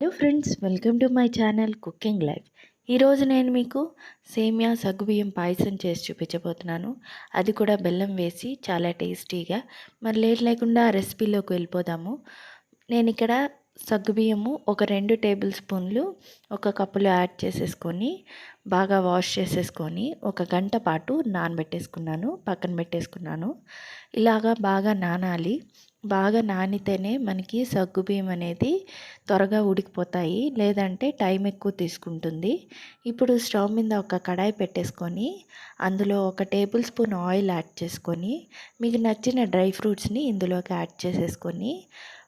Hello friends welcome to my channel cooking life ఈరోజు నేను మీకు సేమియా సగ్గుబియ్యం పాయసం చేసి చూపించబోతున్నాను. అది కూడా బెల్లం వేసి చాలా టేస్టీగా. మరి లేట్ లేకుండా రెసిపీలోకి వెళ్ళిపోదాము. నేను ఇక్కడ సగ్గుబియ్యము ఒక రెండు టేబుల్ స్పూన్లు ఒక కప్పులో యాడ్ చేసేసుకొని బాగా వాష్ చేసేసుకొని ఒక గంట పాటు నానబెట్టేసుకున్నాను పక్కన పెట్టేసుకున్నాను. ఇలాగా బాగా నానాలి. బాగా నానితేనే మనకి సగ్గుబియ్యం అనేది త్వరగా ఉడికిపోతాయి. లేదంటే టైం ఎక్కువ తీసుకుంటుంది. ఇప్పుడు స్టవ్ మీద ఒక కడాయి పెట్టేసుకొని అందులో ఒక టేబుల్ స్పూన్ ఆయిల్ యాడ్ చేసుకొని మీకు నచ్చిన డ్రై ఫ్రూట్స్ని ఇందులోకి యాడ్ చేసేసుకొని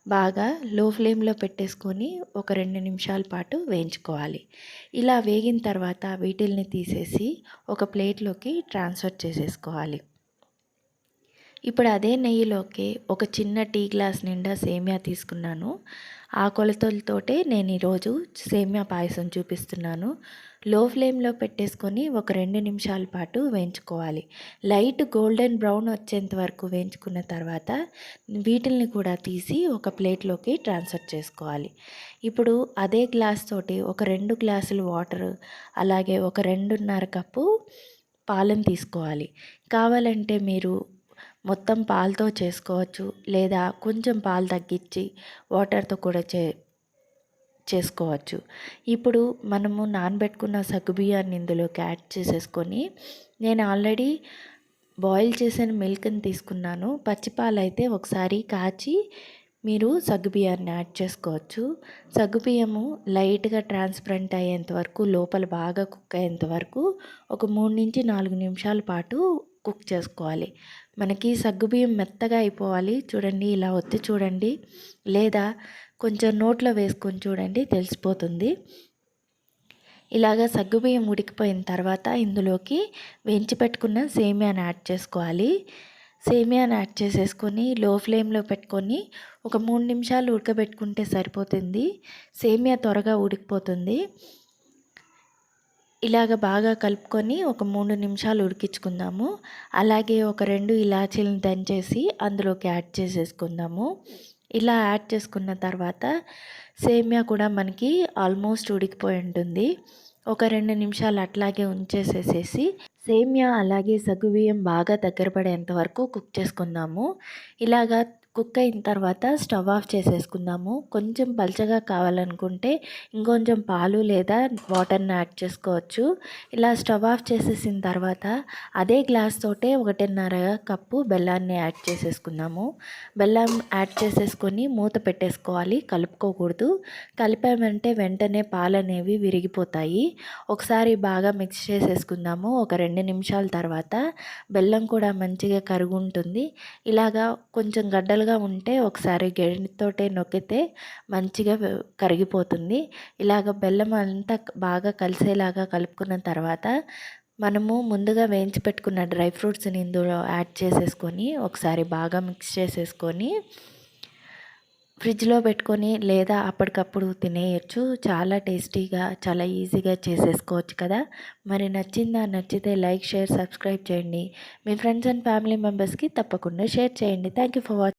బాగా లో ఫ్లేమ్లో పెట్టేసుకొని ఒక రెండు నిమిషాల పాటు వేయించుకోవాలి. ఇలా వేగిన తర్వాత వీటిల్ని తీసేసి ఒక ప్లేట్లోకి ట్రాన్స్ఫర్ చేసేసుకోవాలి. ఇప్పుడు అదే నెయ్యిలోకి ఒక చిన్న టీ గ్లాస్ నిండా సేమియా తీసుకున్నాను. ఆ కొలతలతోటే నేను ఈరోజు సేమియా పాయసం చూపిస్తున్నాను. లో ఫ్లేమ్లో పెట్టేసుకొని ఒక రెండు నిమిషాల పాటు వేయించుకోవాలి. లైట్ గోల్డెన్ బ్రౌన్ వచ్చేంత వరకు వేయించుకున్న తర్వాత వీటిల్ని కూడా తీసి ఒక ప్లేట్లోకి ట్రాన్స్ఫర్ చేసుకోవాలి. ఇప్పుడు అదే గ్లాస్ తోటి ఒక రెండు గ్లాసులు వాటర్ అలాగే ఒక రెండున్నర కప్పు పాలను తీసుకోవాలి. కావాలంటే మీరు మొత్తం పాలతో చేసుకోవచ్చు లేదా కొంచెం పాలు తగ్గించి వాటర్తో కూడా చే చేసుకోవచ్చు. ఇప్పుడు మనము నానబెట్టుకున్న సగ్గుబియ్యాన్ని ఇందులోకి యాడ్ చేసేసుకొని నేను ఆల్రెడీ బాయిల్ చేసిన మిల్క్ని తీసుకున్నాను. పచ్చిపాలు అయితే ఒకసారి కాచి మీరు సగ్గుబియ్యాన్ని యాడ్ చేసుకోవచ్చు. సగ్గుబియ్యము లైట్గా ట్రాన్స్పరెంట్ అయ్యేంత వరకు లోపల బాగా కుక్ అయ్యేంత వరకు ఒక మూడు నుంచి నాలుగు నిమిషాల పాటు కుక్ చేసుకోవాలి. మనకి సగ్గుబియ్యం మెత్తగా అయిపోవాలి. చూడండి ఇలా ఒత్తి చూడండి. లేదా కొంచెం నోట్లో వేసుకొని చూడండి తెలిసిపోతుంది. ఇలాగ సగ్గుబియ్యం ఉడికిపోయిన తర్వాత ఇందులోకి వేయించి పెట్టుకున్న సేమియాని యాడ్ చేసుకోవాలి. సేమియాని యాడ్ చేసేసుకొని లో ఫ్లేమ్లో పెట్టుకొని ఒక మూడు నిమిషాలు ఉడకబెట్టుకుంటే సరిపోతుంది. సేమియా త్వరగా ఉడికిపోతుంది. ఇలాగ బాగా కలుపుకొని ఒక మూడు నిమిషాలు ఉడికించుకుందాము. అలాగే ఒక రెండు ఇలాచీలను దంచేసి అందులోకి యాడ్ చేసేసుకుందాము. ఇలా యాడ్ చేసుకున్న తర్వాత సేమియా కూడా మనకి ఆల్మోస్ట్ ఉడికిపోయి ఉంటుంది. ఒక రెండు నిమిషాలు అట్లాగే ఉంచేసేసేసి సేమియా అలాగే సగ్గుబియ్యం బాగా దగ్గర పడేంత వరకు కుక్ చేసుకుందాము. ఇలాగా కుక్ అయిన తర్వాత స్టవ్ ఆఫ్ చేసేసుకుందాము. కొంచెం పల్చగా కావాలనుకుంటే ఇంకొంచెం పాలు లేదా వాటర్ని యాడ్ చేసుకోవచ్చు. ఇలా స్టవ్ ఆఫ్ చేసేసిన తర్వాత అదే గ్లాస్ తోటే ఒకటిన్నర కప్పు బెల్లాన్ని యాడ్ చేసేసుకుందాము. బెల్లం యాడ్ చేసేసుకొని మూత పెట్టేసుకోవాలి కలుపుకోకూడదు. కలిపామంటే వెంటనే పాలు అనేవి విరిగిపోతాయి. ఒకసారి బాగా మిక్స్ చేసేసుకుందాము ఒక రెండు నిమిషాల తర్వాత. బెల్లం కూడా మంచిగా కరుగుంటుంది. ఇలాగా కొంచెం గడ్డలుగా మెత్తగా ఉంటే ఒకసారి గెరిటతోటే నొక్కితే మంచిగా కరిగిపోతుంది. ఇలాగ బెల్లం అంతా బాగా కలిసేలాగా కలుపుకున్న తర్వాత మనము ముందుగా వేయించి పెట్టుకున్న డ్రై ఫ్రూట్స్ని ఇందులో యాడ్ చేసేసుకొని ఒకసారి బాగా మిక్స్ చేసేసుకొని ఫ్రిడ్జ్లో పెట్టుకొని లేదా అప్పటికప్పుడు తినేయచ్చు. చాలా టేస్టీగా చాలా ఈజీగా చేసేసుకోవచ్చు కదా. మరి నచ్చిందా నచ్చితే లైక్ షేర్ సబ్స్క్రైబ్ చేయండి. మీ ఫ్రెండ్స్ అండ్ ఫ్యామిలీ మెంబర్స్కి తప్పకుండా షేర్ చేయండి. Thank you for watching